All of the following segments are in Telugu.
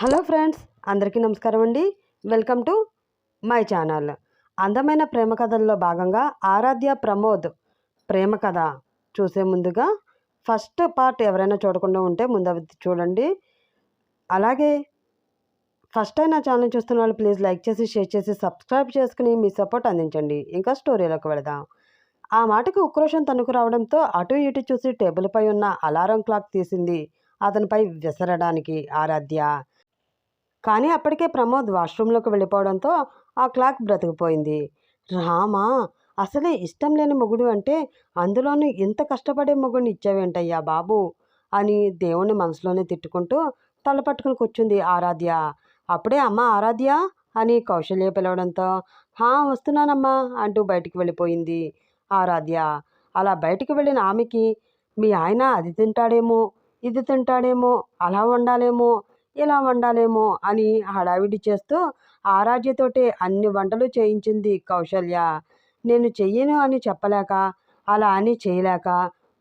హలో ఫ్రెండ్స్ అందరికీ నమస్కారం అండి. Welcome to my channel. అందమైన ప్రేమ కథల్లో భాగంగా ఆరాధ్య ప్రమోద్ ప్రేమ కథ చూసే ముందుగా ఫస్ట్ పార్ట్ ఎవరైనా చూడకుండా ఉంటే ముందు అవి చూడండి. అలాగే ఫస్ట్ టైం నా ఛానల్ చూస్తున్న వాళ్ళు ప్లీజ్ లైక్ చేసి షేర్ చేసి సబ్స్క్రైబ్ చేసుకుని మీ సపోర్ట్ అందించండి. ఇంకా స్టోరీలోకి వెళదాం. ఆ మాటకు ఉక్రోషం తణుకు రావడంతో అటు ఇటు చూసి టేబుల్పై ఉన్న అలారం క్లాక్ తీసింది. అతనిపై విసరడానికి ఆరాధ్య కానీ అప్పటికే ప్రమోద్ వాష్రూమ్లోకి వెళ్ళిపోవడంతో ఆ క్లాక్ బ్రతికిపోయింది. రామా అసలే ఇష్టం లేని మొగుడు అంటే అందులోనూ ఇంత కష్టపడే మొగుడిని ఇచ్చావేంటయ్యా బాబు? అని దేవుణ్ణి మనసులోనే తిట్టుకుంటూ తల పట్టుకుని కూర్చుంది ఆరాధ్య. అప్పుడే అమ్మ ఆరాధ్య అని కౌశల్య పిలవడంతో హా వస్తున్నానమ్మా అంటూ బయటికి వెళ్ళిపోయింది ఆరాధ్య. అలా బయటికి వెళ్ళిన ఆమెకి మీ ఆయన అది తింటాడేమో ఇది తింటాడేమో అలా వండాలేమో ఇలా వండాలేమో అని హడావిడి చేస్తూ ఆరాధ్యతోటే అన్ని వంటలు చేయించింది కౌశల్య. నేను చెయ్యను అని చెప్పలేక అలా అని చేయలేక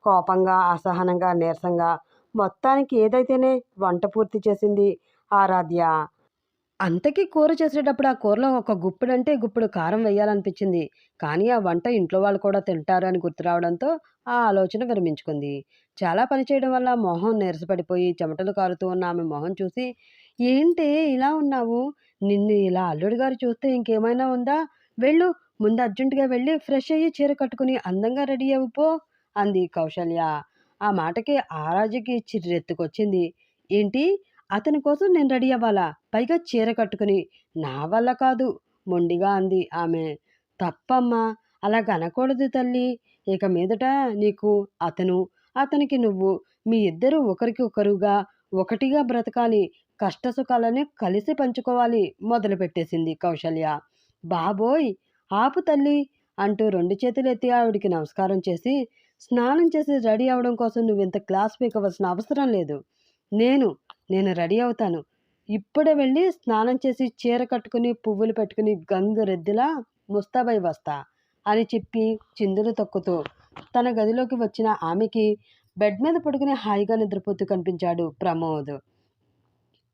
కోపంగా అసహనంగా నీరసంగా మొత్తానికి ఏదైతేనే వంట పూర్తి చేసింది ఆరాధ్య. అంతకీ కూర చేసేటప్పుడు ఆ కూరలో ఒక గుప్పుడంటే గుప్పుడు కారం వేయాలనిపించింది. కానీ ఆ వంట ఇంట్లో వాళ్ళు కూడా తింటారు అని గుర్తు రావడంతో ఆ ఆలోచన విరమించుకుంది. చాలా పని చేయడం వల్ల మొహం నీరసపడిపోయి చెమటలు కారుతూ ఉన్న ఆమె మొహం చూసి ఏంటి ఇలా ఉన్నావు? నిన్ను ఇలా అల్లుడు గారు చూస్తే ఇంకేమైనా ఉందా? వెళ్ళు ముందు అర్జెంటుగా వెళ్ళి ఫ్రెష్ అయ్యి చీర కట్టుకుని అందంగా రెడీ అవ్వుపో అంది కౌశల్య. ఆ మాటకి ఆరాజుకి చిర్రెత్తుకొచ్చింది. ఏంటి? అతని కోసం నేను రెడీ అవ్వాలా? పైగా చీర కట్టుకుని నా వల్ల కాదు మొండిగా అంది ఆమె. తప్పమ్మా అలా అనకూడదు తల్లి. ఇక మీదట నీకు అతను అతనికి నువ్వు మీ ఇద్దరు ఒకరికి ఒకరుగా ఒకటిగా బ్రతకాలి కష్టసుఖాలనే కలిసి పంచుకోవాలి మొదలుపెట్టేసింది కౌశల్య. బాబోయ్ ఆపు తల్లి అంటూ రెండు చేతులు ఎత్తి ఆవిడికి నమస్కారం చేసి స్నానం చేసి రెడీ అవడం కోసం నువ్వు ఇంత క్లాస్ పీకవలసిన అవసరం లేదు. నేను నేను రెడీ అవుతాను. ఇప్పుడే వెళ్ళి స్నానం చేసి చీర కట్టుకుని పువ్వులు పెట్టుకుని గంగు రెద్దిలా ముస్తాబై వస్తా అని చెప్పి చిందులు తొక్కుతూ తన గదిలోకి వచ్చిన ఆమెకి బెడ్ మీద పడుకుని హాయిగా నిద్రపోతూ కనిపించాడు ప్రమోద్.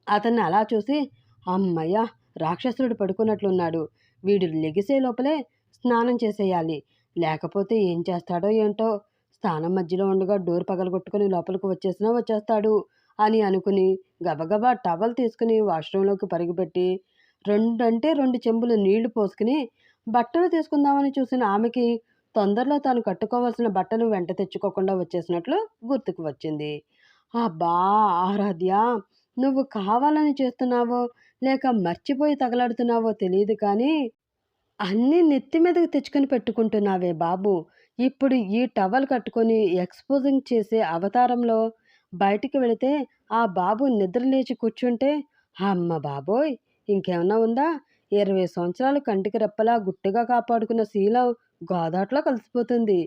అతన్ని అలా చూసి అమ్మయ్య రాక్షసుడు పడుకున్నట్లున్నాడు. వీడు లెగిసే లోపలే స్నానం చేసేయాలి. లేకపోతే ఏం చేస్తాడో ఏంటో? స్నానం మధ్యలో ఉండగా డోర్ పగలగొట్టుకుని లోపలికి వచ్చేసినా వచ్చేస్తాడు అని అనుకుని గబగబా టవల్ తీసుకుని వాష్రూంలోకి పరుగుపెట్టి రెండంటే రెండు చెంబులు నీళ్ళు పోసుకుని బట్టలు తీసుకుందామని చూసిన ఆమెకి తొందరలో తాను కట్టుకోవాల్సిన బట్టలు వెంట తెచ్చుకోకుండా వచ్చేసినట్లు గుర్తుకు వచ్చింది. అబ్బా! ఆరాధ్య! నువ్వు కావాలని చేస్తున్నావో లేక మర్చిపోయి తగలాడుతున్నావో తెలియదు కానీ అన్నీ నెత్తి మీదకి తెచ్చుకొని పెట్టుకుంటున్నావే బాబు. ఇప్పుడు ఈ టవల్ కట్టుకొని ఎక్స్పోజింగ్ చేసే అవతారంలో బయటికి వెళితే ఆ బాబు నిద్ర లేచి కూర్చుంటే అమ్మ బాబోయ్! ఇంకేమన్నా ఉందా? ఇరవై సంవత్సరాలు కంటికి రెప్పలా గుట్టుగా కాపాడుకున్న శీలం గోదాట్లో కలిసిపోతుంది.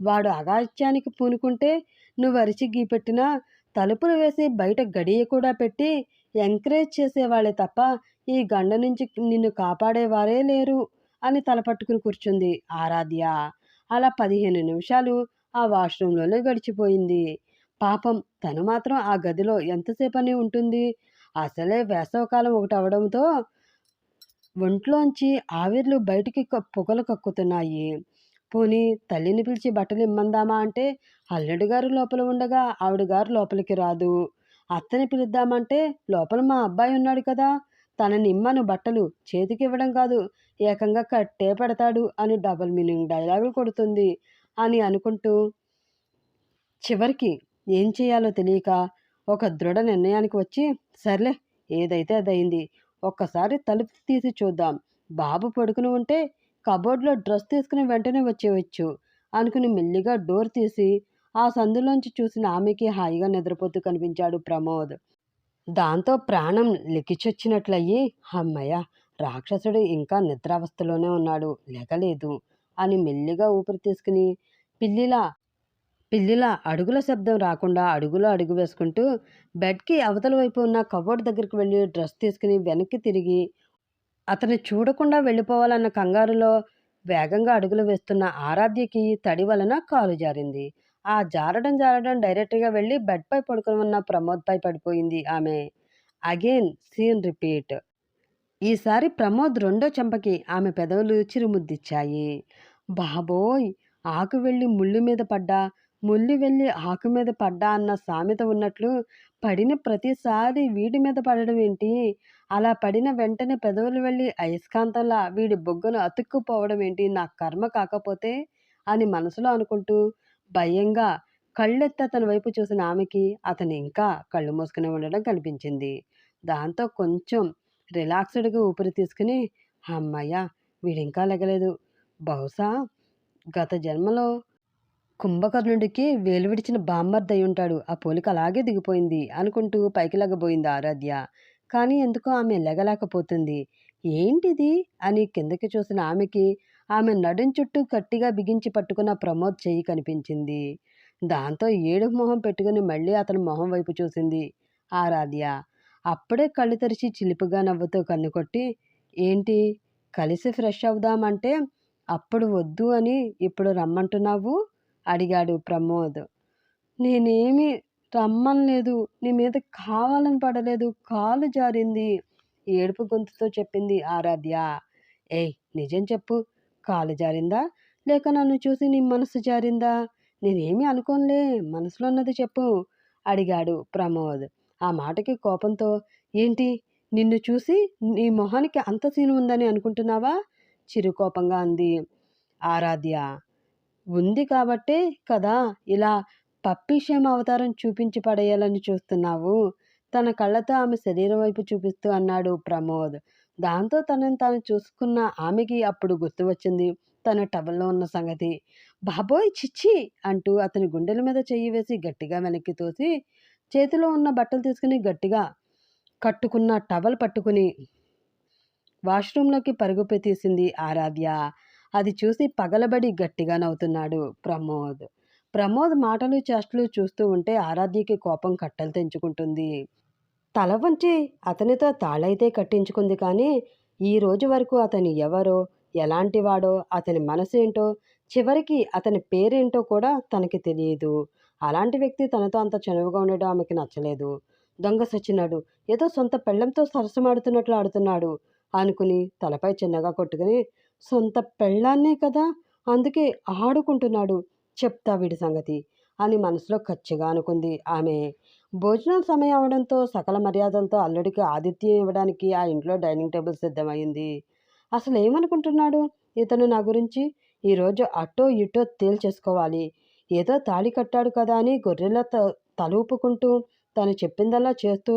వాడు అగాత్యానికి పూనుకుంటే నువ్వు అరిచి గీపెట్టినా తలుపులు వేసి బయట గడియ కూడా పెట్టి ఎంకరేజ్ చేసేవాళ్ళే తప్ప ఈ గండ నుంచి నిన్ను కాపాడేవారే లేరు అని తలపట్టుకుని కూర్చుంది ఆరాధ్య. అలా పదిహేను నిమిషాలు ఆ వాష్రూంలోనే గడిచిపోయింది. పాపం తను మాత్రం ఆ గదిలో ఎంతసేపని ఉంటుంది? అసలే వేసవకాలం ఒకటి అవడంతో ఒంట్లోంచి ఆవిర్లు బయటికి పొగలు కక్కుతున్నాయి. పోనీ తల్లిని పిలిచి బట్టలు ఇమ్మందామా అంటే అల్లుడు గారు లోపల ఉండగా ఆవిడ గారు లోపలికి రాదు. అత్తని పిలుద్దామంటే లోపల మా అబ్బాయి ఉన్నాడు కదా తనని ఇమ్మను బట్టలు చేతికి ఇవ్వడం కాదు ఏకంగా కట్టే పెడతాడు అని డబల్ మీనింగ్ డైలాగులు కొడుతుంది అని అనుకుంటూ చివరికి ఏం చేయాలో తెలియక ఒక దృఢ నిర్ణయానికి వచ్చి సర్లే ఏదైతే అదయింది ఒక్కసారి తలుపు తీసి చూద్దాం. బాబు పడుకుని ఉంటే కబోర్డ్లో డ్రెస్ తీసుకుని వెంటనే వచ్చేయచ్చు అనుకుని మెల్లిగా డోర్ తీసి ఆ సందులోంచి చూసిన ఆమెకి హాయిగా నిద్రపోతూ కనిపించాడు ప్రమోద్. దాంతో ప్రాణం లికిచొచ్చినట్లయి అమ్మయ్య రాక్షసుడు ఇంకా నిద్రావస్థలోనే ఉన్నాడు లేకలేదు అని మెల్లిగా ఊపిరి తీసుకుని పిల్లిలా పిల్లిల అడుగుల శబ్దం రాకుండా అడుగులో అడుగు వేసుకుంటూ బెడ్కి అవతల వైపు ఉన్న కబోర్డ్ దగ్గరికి వెళ్ళి డ్రెస్ తీసుకుని వెనక్కి తిరిగి అతను చూడకుండా వెళ్ళిపోవాలన్న కంగారులో వేగంగా అడుగులు వేస్తున్న ఆరాధ్యకి తడి వలన కాలు జారింది. ఆ జారడం జారడం డైరెక్ట్గా వెళ్ళి బెడ్పై పడుకుని ఉన్న ప్రమోద్పై పడిపోయింది ఆమె. Again scene repeat. ఈసారి ప్రమోద్ రెండో చెంపకి ఆమె పెదవులు చిరుముద్దిచ్చాయి. బాబోయ్! ఆకు వెళ్ళి ముళ్ళు మీద పడ్డా ముళ్ళు వెళ్ళి ఆకు మీద పడ్డా అన్న సామెత ఉన్నట్లు పడిన ప్రతిసారి వీడి మీద పడడం ఏంటి? అలా పడిన వెంటనే పెదవులు వెళ్ళి అయస్కాంతంలా వీడి బొగ్గను అతుక్కుపోవడం ఏంటి? నా కర్మ కాకపోతే? అని మనసులో అనుకుంటూ భయంగా కళ్ళెత్తి అతని వైపు చూసిన ఆమెకి అతను ఇంకా కళ్ళు మూసుకుని ఉండడం కనిపించింది. దాంతో కొంచెం రిలాక్స్డ్గా ఊపిరి తీసుకుని అమ్మయ్య వీడింకా లెగలేదు. బహుశా గత జన్మలో కుంభకర్ణుడికి వేలు విడిచిన బామ్మర్దయి ఉంటాడు ఆ పోలిక అలాగే దిగిపోయింది అనుకుంటూ పైకి లెగబోయింది ఆరాధ్య. కానీ ఎందుకో ఆమె లెగలేకపోతుంది. ఏంటిది? అని కిందకి చూసిన ఆమెకి ఆమె నడుం చుట్టూ గట్టిగా బిగించి పట్టుకున్న ప్రమోద్ చెయ్యి కనిపించింది. దాంతో ఏడు మొహం పెట్టుకుని మళ్ళీ అతని మొహం వైపు చూసింది ఆరాధ్య. అప్పుడే కళ్ళు తెరిచి చిలిపిగా నవ్వుతూ కన్ను కొట్టి ఏంటి? కలిసి ఫ్రెష్ అవుదామంటే అప్పుడు వద్దు అని ఇప్పుడు రమ్మంటున్నావు? అడిగాడు ప్రమోద్. నేనేమి రమ్మనలేదు నీ మీద కావాలని పడలేదు కాలు జారింది ఏడుపు గొంతుతో చెప్పింది ఆరాధ్య. ఏయ్ నిజం చెప్పు కాలు జారిందా? లేక నన్ను చూసి నీ మనసు జారిందా? నేనేమి అనుకోనులే మనసులో ఉన్నది చెప్పు అడిగాడు ప్రమోద్. ఆ మాటకి కోపంతో ఏంటి నిన్ను చూసి నీ మొహానికి అంత సీను ఉందని అనుకుంటున్నావా? చిరుకోపంగా అంది ఆరాధ్య. ఉంది కాబట్టే కదా ఇలా పప్పిషేమ అవతారం చూపించి పడేయాలని చూస్తున్నావు? తన కళ్ళతో ఆమె శరీరం వైపు చూపిస్తూ అన్నాడు ప్రమోద్. దాంతో తనని తాను చూసుకున్న ఆమెకి అప్పుడు గుర్తు వచ్చింది తన టవల్లో ఉన్న సంగతి. బాబోయ్ చిచ్చి! అంటూ అతని గుండెల మీద చెయ్యి వేసి గట్టిగా వెనక్కి తోసి చేతిలో ఉన్న బట్టలు తీసుకుని గట్టిగా కట్టుకున్న టవల్ పట్టుకుని వాష్రూంలోకి పరుగుపెతీసింది ఆరాధ్య. అది చూసి పగలబడి గట్టిగా నవ్వుతున్నాడు ప్రమోద్. ప్రమోద్ మాటలు చేష్టలు చూస్తూ ఉంటే ఆరాధ్యకి కోపం కట్టలు తెంచుకుంటుంది. తల వంచి అతనితో తాళైతే కట్టించుకుంది కానీ ఈ రోజు వరకు అతను ఎవరో ఎలాంటివాడో అతని మనసేంటో చివరికి అతని పేరేంటో కూడా తనకి తెలియదు. అలాంటి వ్యక్తి తనతో అంత చనువుగా ఉండడం ఆమెకి నచ్చలేదు. దొంగ సచ్చినాడు. ఏదో సొంత పెళ్ళంతో సరసమాడుతున్నట్లు ఆడుతున్నాడు అనుకుని తలపై చిన్నగా కొట్టుకుని సొంత పెళ్ళాన్నే కదా అందుకే ఆడుకుంటున్నాడు చెప్తా వీడి సంగతి అని మనసులో ఖచ్చిగా అనుకుంది ఆమె. భోజనం సమయం అవడంతో సకల మర్యాదలతో అల్లుడికి ఆతిథ్యం ఇవ్వడానికి ఆ ఇంట్లో డైనింగ్ టేబుల్ సిద్ధమైంది. అసలు ఏమనుకుంటున్నాడు ఇతను నా గురించి ఈరోజు అటో ఇటో తేల్చేసుకోవాలి. ఏదో తాళి కట్టాడు కదా అని గొర్రెల త తలూపుకుంటూ తను చెప్పిందల్లా చేస్తూ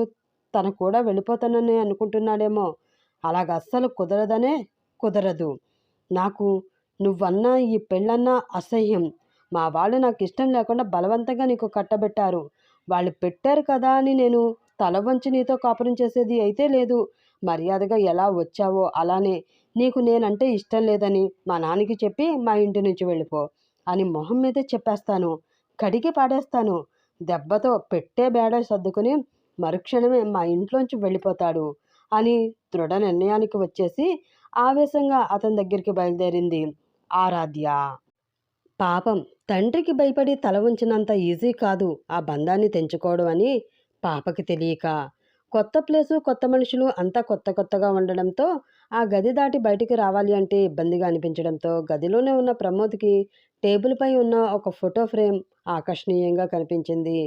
తను కూడా వెళ్ళిపోతానని అనుకుంటున్నాడేమో. అలాగ అస్సలు కుదరదనే కుదరదు. నాకు నువ్వన్నా ఈ పెళ్ళన్నా అసహ్యం. మా వాళ్ళు నాకు ఇష్టం లేకుండా బలవంతంగా నీకు కట్టబెట్టారు. వాళ్ళు పెట్టారు కదా అని నేను తల వంచి నీతో కాపురం చేసేది అయితే లేదు. మర్యాదగా ఎలా వచ్చావో అలానే నీకు నేనంటే ఇష్టం లేదని మా నాన్నకి చెప్పి మా ఇంటి నుంచి వెళ్ళిపో అని మొహం మీదే చెప్పేస్తాను. కడిగి పాడేస్తాను. దెబ్బతో పెట్టే బేడ సర్దుకుని మరుక్షణమే మా ఇంట్లోంచి వెళ్ళిపోతాడు. అని దృఢ నిర్ణయానికి వచ్చేసి ఆవేశంగా అతని దగ్గరికి బయలుదేరింది. ఆరాధ్య! పాపం తండ్రికి భయపడి తల ఉంచినంత ఈజీ కాదు ఆ బంధాన్ని తెంచుకోవడం అని పాపకి తెలియక. కొత్త ప్లేసు కొత్త మనుషులు అంతా కొత్త కొత్తగా ఉండడంతో ఆ గది దాటి బయటికి రావాలి అంటే ఇబ్బందిగా అనిపించడంతో గదిలోనే ఉన్న ప్రమోద్కి టేబుల్పై ఉన్న ఒక ఫోటో ఫ్రేమ్ ఆకర్షణీయంగా కనిపించింది.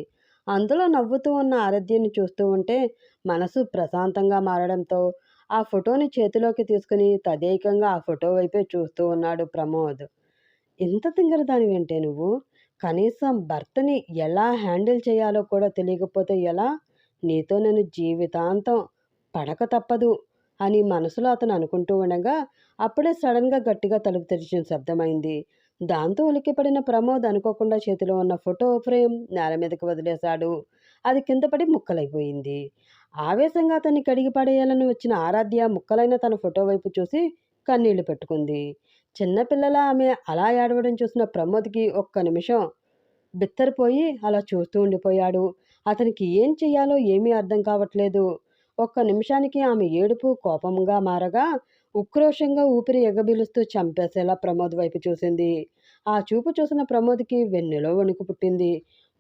అందులో నవ్వుతూ ఉన్న ఆరాధ్యని చూస్తూ ఉంటే మనసు ప్రశాంతంగా మారడంతో ఆ ఫోటోని చేతిలోకి తీసుకుని తదేకంగా ఆ ఫోటో వైపే చూస్తూ ఉన్నాడు ప్రమోద్. ఇంత తింగరదాని వెంటే నువ్వు? కనీసం భర్తని ఎలా హ్యాండిల్ చేయాలో కూడా తెలియకపోతే ఎలా? నీతో నేను జీవితాంతం పడక తప్పదు అని మనసులో అతను అనుకుంటూ ఉండగా అప్పుడే సడన్గా గట్టిగా తలుపు తెరిచిన శబ్దమైంది దాంతో ఉలిక్కిపడిన ప్రమోద్ అనుకోకుండా చేతిలో ఉన్న ఫోటో ఫ్రేమ్ నేల మీదకి వదిలేశాడు. అది కింద పడి ముక్కలైపోయింది. ఆవేశంగా అతన్ని కడిగి పడేయాలని వచ్చిన ఆరాధ్య ముక్కలైన తన ఫోటో వైపు చూసి కన్నీళ్ళు పెట్టుకుంది. చిన్నపిల్లల ఆమె అలా ఏడవడం చూసిన ప్రమోద్కి ఒక్క నిమిషం బిత్తరిపోయి అలా చూస్తూ ఉండిపోయాడు. అతనికి ఏం చెయ్యాలో ఏమీ అర్థం కావట్లేదు. ఒక్క నిమిషానికి ఆమె ఏడుపు కోపంగా మారగా ఉక్రోషంగా ఊపిరి ఎగబిలుస్తూ చంపేసేలా ప్రమోద్ వైపు చూసింది. ఆ చూపు చూసిన ప్రమోద్కి వెన్నెలో వణుకు పుట్టింది.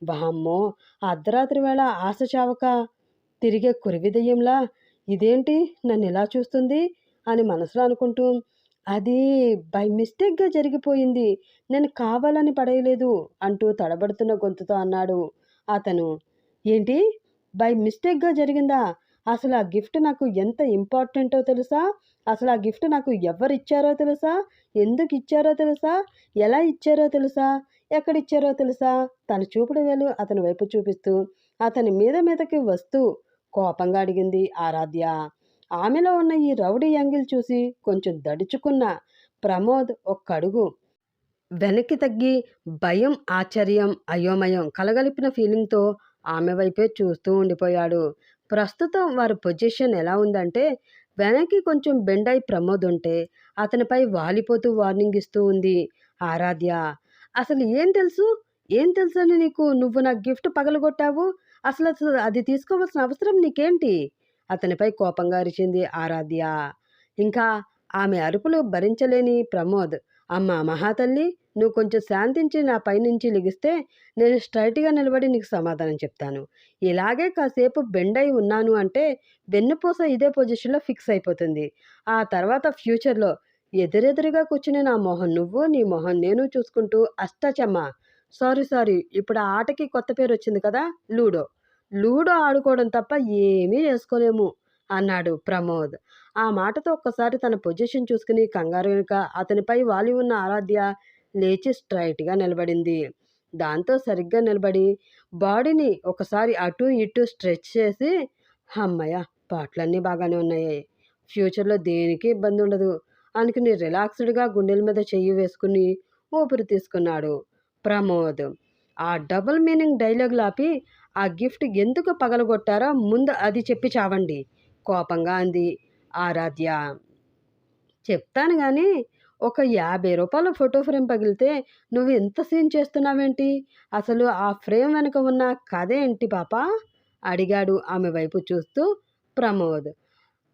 బామ్మో అర్ధరాత్రి వేళ ఆశ చావక తిరిగే కురివిదయ్యంలా ఇదేంటి? నన్ను ఇలా చూస్తుంది? అని మనసులో అనుకుంటూ అది బై మిస్టేక్గా జరిగిపోయింది. నేను కావాలని పడేయలేదు అంటూ తడబడుతున్న గొంతుతో అన్నాడు. అతను ఏంటి? బై మిస్టేక్గా జరిగిందా? అసలు ఆ గిఫ్ట్ నాకు ఎంత ఇంపార్టెంటో తెలుసా? అసలు ఆ గిఫ్ట్ నాకు ఎవరు ఇచ్చారో తెలుసా? ఎందుకు ఇచ్చారో తెలుసా? ఎలా ఇచ్చారో తెలుసా? ఎక్కడ ఇచ్చారో తెలుసా? తన చూపుడు వేలు అతని వైపు చూపిస్తూ అతని మీద మీదకి వస్తూ కోపంగా అడిగింది ఆరాధ్య. ఆమెలో ఉన్న ఈ రౌడీ యాంగిల్ చూసి కొంచెం దడుచుకున్న ప్రమోద్ ఒక్కడుగు. వెనక్కి తగ్గి భయం ఆశ్చర్యం అయోమయం కలగలిపిన ఫీలింగ్తో ఆమె వైపే చూస్తూ ఉండిపోయాడు. ప్రస్తుతం వారి పొజిషన్ ఎలా ఉందంటే వెనక్కి కొంచెం బెండ్ అయి ప్రమోద్ ఉంటే అతనిపై వాలిపోతూ వార్నింగ్ ఇస్తూ ఉంది ఆరాధ్య. అసలు ఏం తెలుసు? ఏం తెలుసు అని నీకు? నువ్వు నా గిఫ్ట్ పగలగొట్టావు? అసలు అసలు అది తీసుకోవాల్సిన అవసరం నీకేంటి? అతనిపై కోపంగా అరిచింది ఆరాధ్య. ఇంకా ఆమె అరుపులు భరించలేని ప్రమోద్ అమ్మ మహాతల్లి నువ్వు కొంచెం శాంతించి నా పైనుంచి లిగిస్తే నేను స్ట్రైట్గా నిలబడి నీకు సమాధానం చెప్తాను. ఇలాగే కాసేపు బెండ్ అయి ఉన్నాను అంటే వెన్నుపూస ఇదే పొజిషన్లో ఫిక్స్ అయిపోతుంది. ఆ తర్వాత ఫ్యూచర్లో ఎదురెదురుగా కూర్చుని నా మొహం నువ్వు నీ మొహం నేను చూసుకుంటూ అష్టచమ్మ! సారీ సారీ ఇప్పుడు ఆ ఆటకి కొత్త పేరు వచ్చింది కదా లూడో. లూడో ఆడుకోవడం తప్ప ఏమీ చేసుకోలేము అన్నాడు ప్రమోద్. ఆ మాటతో ఒక్కసారి తన పొజిషన్ చూసుకుని కంగారుగా అతనిపై వాలి ఉన్న ఆరాధ్య లేచి స్ట్రైట్గా నిలబడింది. దాంతో సరిగ్గా నిలబడి బాడీని ఒకసారి అటు ఇటు స్ట్రెచ్ చేసి అమ్మయ్య పాటలన్నీ బాగానే ఉన్నాయి. ఫ్యూచర్లో దేనికి ఇబ్బంది ఉండదు. అనుకుని రిలాక్స్డ్గా గుండెల మీద చెయ్యి వేసుకుని ఊపిరి తీసుకున్నాడు ప్రమోద్. ఆ డబుల్ మీనింగ్ డైలాగ్ ఆపి ఆ గిఫ్ట్ ఎందుకు పగలగొట్టారో ముందు అది చెప్పి చావండి. కోపంగా అంది ఆరాధ్య. చెప్తాను కానీ ఒక యాభై రూపాయల ఫోటో ఫ్రేమ్ పగిలితే నువ్వు ఎంత సీన్ చేస్తున్నావేంటి? అసలు ఆ ఫ్రేమ్ వెనుక ఉన్న కథ ఏంటి పాప? అడిగాడు ఆమె వైపు చూస్తూ ప్రమోద్.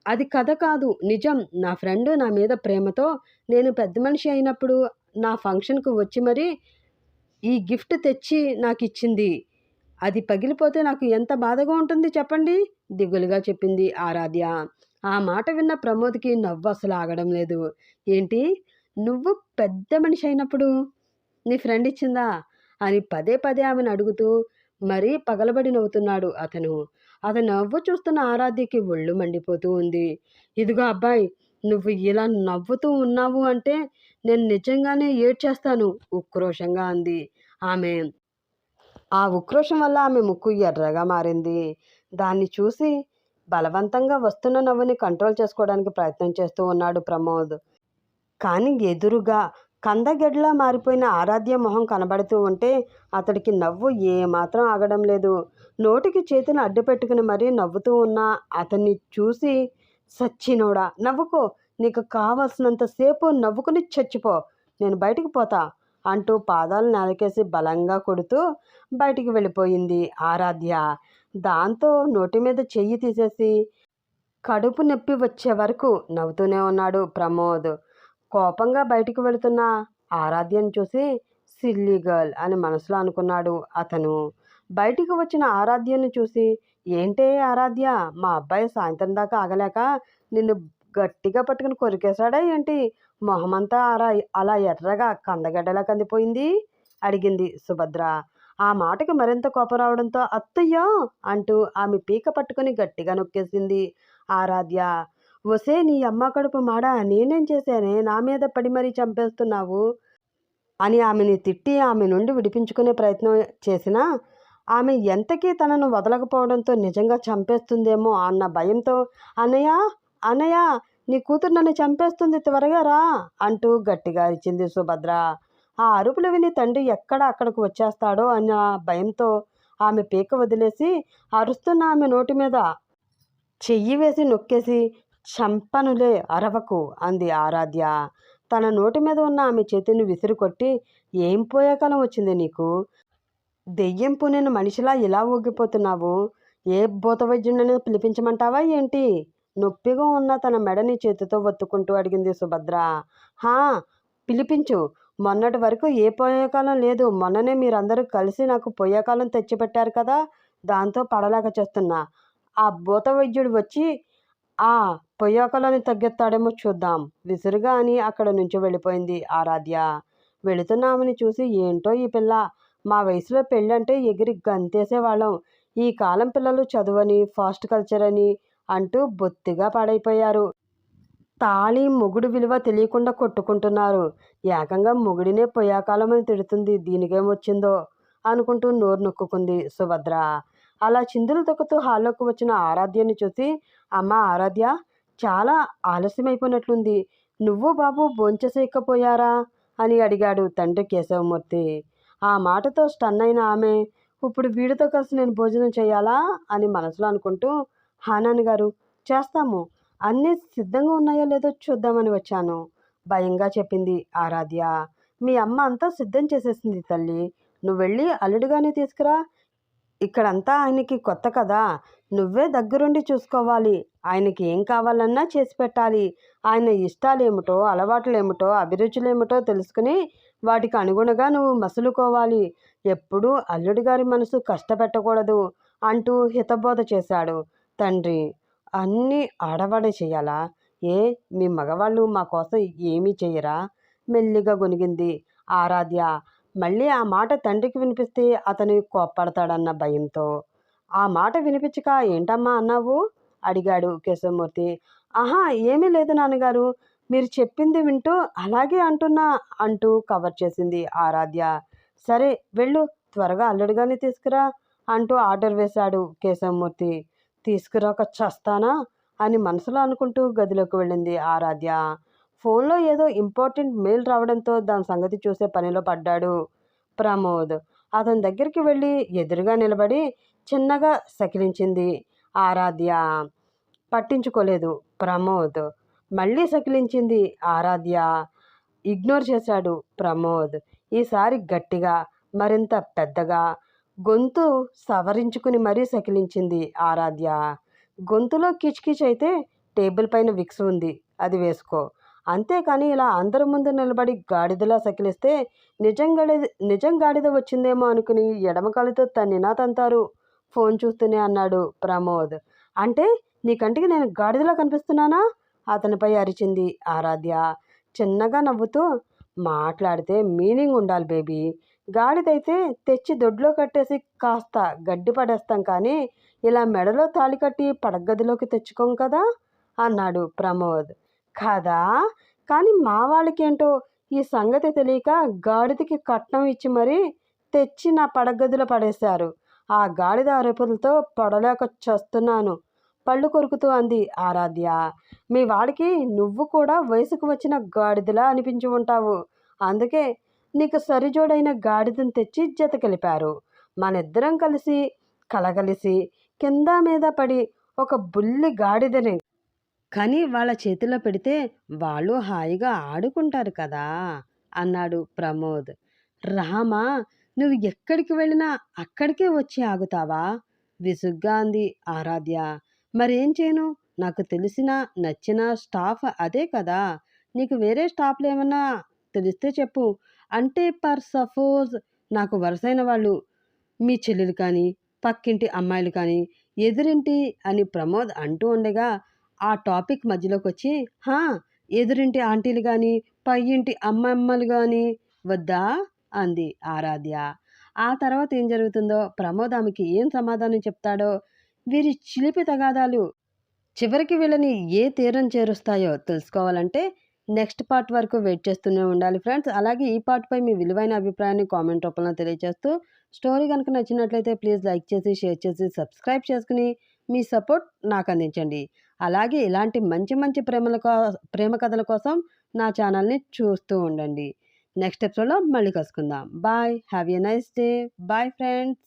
అది కథ కాదు నిజం. నా ఫ్రెండ్ నా మీద ప్రేమతో నేను పెద్ద మనిషి అయినప్పుడు నా ఫంక్షన్కు వచ్చి మరి ఈ గిఫ్ట్ తెచ్చి నాకు ఇచ్చింది. అది పగిలిపోతే నాకు ఎంత బాధగా ఉంటుంది చెప్పండి? దిగులుగా చెప్పింది ఆరాధ్య. ఆ మాట విన్న ప్రమోద్కి నవ్వు అసలు ఆగడం లేదు. ఏంటి? నువ్వు పెద్ద మనిషి అయినప్పుడు నీ ఫ్రెండ్ ఇచ్చిందా అని పదే పదే ఆమెను అడుగుతూ మరీ పగలబడి నవ్వుతున్నాడు అతను. అతను నవ్వు చూస్తున్న ఆరాధ్యకి ఒళ్ళు మండిపోతూ ఉంది. ఇదిగో అబ్బాయి నువ్వు ఇలా నవ్వుతూ ఉన్నావు అంటే నేను నిజంగానే ఏడ్చేస్తాను ఉక్రోషంగా అంది ఆమె. ఆ ఉక్రోషం వల్ల ఆమె ముక్కు ఎర్రగా మారింది. దాన్ని చూసి బలవంతంగా వస్తున్న నవ్వుని కంట్రోల్ చేసుకోవడానికి ప్రయత్నం చేస్తూ ఉన్నాడు ప్రమోద్. కానీ ఎదురుగా కందగెడ్లా మారిపోయిన ఆరాధ్య మొహం కనబడుతూ ఉంటే అతడికి నవ్వు ఏమాత్రం ఆగడం లేదు. నోటికి చేతులు అడ్డుపెట్టుకుని మరీ నవ్వుతూ ఉన్న అతన్ని చూసి సచ్చినోడా నవ్వుకో. నీకు కావలసినంతసేపు నవ్వుకుని చచ్చిపో. నేను బయటికి పోతా. అంటూ పాదాలు నెలకేసి బలంగా కొడుతూ బయటికి వెళ్ళిపోయింది ఆరాధ్య. దాంతో నోటి మీద చెయ్యి తీసేసి కడుపు నొప్పి వచ్చే వరకు నవ్వుతూనే ఉన్నాడు ప్రమోద్. కోపంగా బయటికి వెళుతున్న ఆరాధ్యను చూసి సిల్లీ గర్ల్ అని మనసులో అనుకున్నాడు అతను. బయటికి వచ్చిన ఆరాధ్యను చూసి ఏంటే ఆరాధ్య మా అబ్బాయి సాయంత్రం దాకా ఆగలేక నిన్ను గట్టిగా పట్టుకుని కొరికేశాడా ఏంటి? మొహమంతా అలా అలా ఎర్రగా కందగడ్డలా కందిపోయింది? అడిగింది సుభద్ర. ఆ మాటకి మరింత కోపం రావడంతో అత్తయ్యో అంటూ ఆమె పీక పట్టుకుని గట్టిగా నొక్కేసింది ఆరాధ్య. ఒసే నీ అమ్మ కడుపు మాడా నేనేం చేశానే? నా మీద పడి మరీ చంపేస్తున్నావు? అని ఆమెని తిట్టి ఆమె నుండి విడిపించుకునే ప్రయత్నం చేసినా ఆమె ఎంతకీ తనను వదలకపోవడంతో నిజంగా చంపేస్తుందేమో అన్న భయంతో అన్నయ్య అన్నయ్య నీ కూతురు నన్ను చంపేస్తుంది త్వరగా రా అంటూ గట్టిగా ఇచ్చింది సుభద్ర. ఆ అరుపులు విని తండ్రి ఎక్కడ అక్కడికి వచ్చేస్తాడో అన్న భయంతో ఆమె పీక వదిలేసి అరుస్తున్న ఆమె నోటి మీద చెయ్యి వేసి నొక్కేసి చంపనులే అరవకు అంది ఆరాధ్య. తన నోటి మీద ఉన్న ఆమె చేతిని విసిరుకొట్టి ఏం పోయేకాలం వచ్చింది నీకు? దెయ్యంపు నేను మనిషిలా ఇలా ఊగిపోతున్నావు? ఏ భూతవైద్యుడిని పిలిపించమంటావా ఏంటి? నొప్పిగా ఉన్న తన మెడని చేతితో ఒత్తుకుంటూ అడిగింది సుభద్ర. హా పిలిపించు. మొన్నటి వరకు ఏ పోయేకాలం లేదు. మొన్ననే మీరందరూ కలిసి నాకు పోయేకాలం తెచ్చిపెట్టారు కదా? దాంతో పడలేక చేస్తున్నా. ఆ భూత వైద్యుడు వచ్చి ఆ పొయ్యాకలని తగ్గెత్తాడేమో చూద్దాం. విసురుగా అని అక్కడ నుంచి వెళ్ళిపోయింది ఆరాధ్య. వెళుతున్నామని చూసి ఏంటో ఈ పిల్ల? మా వయసులో పెళ్ళంటే ఎగిరి గంతేసేవాళ్ళం. ఈ కాలం పిల్లలు చదువని ఫాస్ట్ కల్చర్ అని అంటూ బొత్తిగా పాడైపోయారు. తాళి మొగుడు విలువ తెలియకుండా కొట్టుకుంటున్నారు. ఏకంగా మొగుడినే పొయ్యాకాలం అని తిడుతుంది దీనికేమొచ్చిందో అనుకుంటూ నోరు నొక్కుంది సుభద్ర. అలా చిందులు తొక్కుతూ హాల్లోకి వచ్చిన ఆరాధ్యని చూసి అమ్మ ఆరాధ్య చాలా ఆలస్యమైపోయినట్లుంది. నువ్వు బాబు భోంచేసేయకపోయారా? అని అడిగాడు తండ్రి కేశవమూర్తి. ఆ మాటతో స్టన్ అయిన ఆమె ఇప్పుడు వీడితో కలిసి నేను భోజనం చేయాలా? అని మనసులో అనుకుంటూ హానాని గారు చేస్తాము. అన్నీ సిద్ధంగా ఉన్నాయో లేదో చూద్దామని వచ్చాను భయంగా చెప్పింది ఆరాధ్య. మీ అమ్మ అంతా సిద్ధం చేసేసింది తల్లి. నువ్వు వెళ్ళి అల్లుడిగానే తీసుకురా. ఇక్కడంతా ఆయనకి కొత్త కదా. నువ్వే దగ్గరుండి చూసుకోవాలి. ఆయనకి ఏం కావాలన్నా చేసి పెట్టాలి. ఆయన ఇష్టాలు ఏమిటో అలవాట్లు ఏమిటో అభిరుచులు ఏమిటో తెలుసుకుని వాటికి అనుగుణంగా నువ్వు మసులుకోవాలి. ఎప్పుడూ అల్లుడి గారి మనసు కష్టపెట్టకూడదు అంటూ హితబోధ చేశాడు. తండ్రి అన్నీ ఆడవాడే చేయాలా? ఏ మీ మగవాళ్ళు మా కోసం ఏమీ చేయరా? మెల్లిగా గొనిగింది ఆరాధ్య. మళ్ళీ ఆ మాట తండ్రికి వినిపిస్తే అతను కోప్పడతాడన్న భయంతో. ఆ మాట వినిపించక ఏంటమ్మా అన్నావు? అడిగాడు కేశవమూర్తి. ఆహా ఏమీ లేదు నాన్నగారు. మీరు చెప్పింది వింటూ అలాగే అంటున్నా అంటూ కవర్ చేసింది ఆరాధ్య. సరే వెళ్ళు త్వరగా అల్లుడిగానే తీసుకురా అంటూ ఆర్డర్ వేశాడు కేశవమూర్తి. తీసుకురాక చస్తానా అని మనసులో అనుకుంటూ గదిలోకి వెళ్ళింది ఆరాధ్య. ఫోన్లో ఏదో ఇంపార్టెంట్ మెయిల్ రావడంతో దాని సంగతి చూసే పనిలో పడ్డాడు ప్రమోద్. అతని దగ్గరికి వెళ్ళి ఎదురుగా నిలబడి చిన్నగా సకిలించింది. ఆరాధ్య. పట్టించుకోలేదు ప్రమోద్. మళ్ళీ సకిలించింది ఆరాధ్య. ఇగ్నోర్ చేశాడు ప్రమోద్. ఈసారి గట్టిగా మరింత పెద్దగా గొంతు సవరించుకుని మరీ సకిలించింది ఆరాధ్య. గొంతులో కిచకిచ్ అయితే టేబుల్ పైన విక్స్ ఉంది అది వేసుకో. అంతేకాని ఇలా అందరి ముందు నిలబడి గాడిదలా సకిలిస్తే నిజం గాడిద నిజం గాడిద వచ్చిందేమో అనుకుని ఎడమకాలితో తన్నినా తంతారు ఫోన్ చూస్తూనే అన్నాడు ప్రమోద్. అంటే నీ కంటికి నేను గాడిదలా కనిపిస్తున్నానా? అతనిపై అరిచింది ఆరాధ్య. చిన్నగా నవ్వుతూ మాట్లాడితే మీనింగ్ ఉండాలి బేబీ. గాడిదైతే తెచ్చి దొడ్లో కట్టేసి కాస్త గడ్డి పడేస్తాం కానీ ఇలా మెడలో తాళి కట్టి పడగదిలోకి తెచ్చుకోం కదా? అన్నాడు ప్రమోద్. కదా? కానీ మా వాళ్ళకేంటో ఈ సంగతి తెలియక గాడిదకి కట్నం ఇచ్చి మరీ తెచ్చి నా పడగదిలో పడేశారు. ఆ గాడిద అరుపులతో పడలేక చస్తున్నాను. పళ్ళు కొరుకుతూ అంది ఆరాధ్య. మీ వాడికి నువ్వు కూడా వయసుకు వచ్చిన గాడిదలా అనిపించి ఉంటావు. అందుకే నీకు సరిజోడైన గాడిదను తెచ్చి జత కలిపారు. మనిద్దరం కలిసి కలగలిసి కింద మీద పడి ఒక బుల్లి గాడిదని. కానీ వాళ్ళ చేతిలో పెడితే వాళ్ళు హాయిగా ఆడుకుంటారు కదా అన్నాడు ప్రమోద్. రామా నువ్వు ఎక్కడికి వెళ్ళినా అక్కడికే వచ్చి ఆగుతావా? విసుగ్గా అంది ఆరాధ్య. మరేం చేయను? నాకు తెలిసిన నచ్చిన స్టాఫ్ అదే కదా. నీకు వేరే స్టాఫ్లు ఏమన్నా తెలిస్తే చెప్పు. అంటే పర్ సపోజ్ నాకు వరుసైన వాళ్ళు మీ చెల్లెలు కానీ పక్కింటి అమ్మాయిలు కానీ ఎదురింటి అని ప్రమోద్ అంటూ ఉండగా ఆ టాపిక్ మధ్యలోకి వచ్చి హా ఎదురింటి ఆంటీలు కానీ పై ఇంటి అమ్మమ్మలు కానీ వద్దా? అంది ఆరాధ్య. ఆ తర్వాత ఏం జరుగుతుందో ప్రమోద్ ఆమెకి ఏం సమాధానం చెప్తాడో వీరి చిలిపి తగాదాలు చివరికి వీళ్ళని ఏ తీరం చేరుస్తాయో తెలుసుకోవాలంటే నెక్స్ట్ పార్ట్ వరకు వెయిట్ చేస్తూనే ఉండాలి ఫ్రెండ్స్. అలాగే ఈ పార్ట్పై మీ విలువైన అభిప్రాయాన్ని కామెంట్ రూపంలో తెలియజేస్తూ స్టోరీ కనుక నచ్చినట్లయితే ప్లీజ్ లైక్ చేసి షేర్ చేసి సబ్స్క్రైబ్ చేసుకుని మీ సపోర్ట్ నాకు అందించండి. అలాగే ఇలాంటి మంచి మంచి ప్రేమల ప్రేమ కథల కోసం నా ఛానల్ని చూస్తూ ఉండండి. నెక్స్ట్ ఎపిసోడ్లో మళ్ళీ కలుసుకుందాం. Bye. Have a nice day. Bye friends.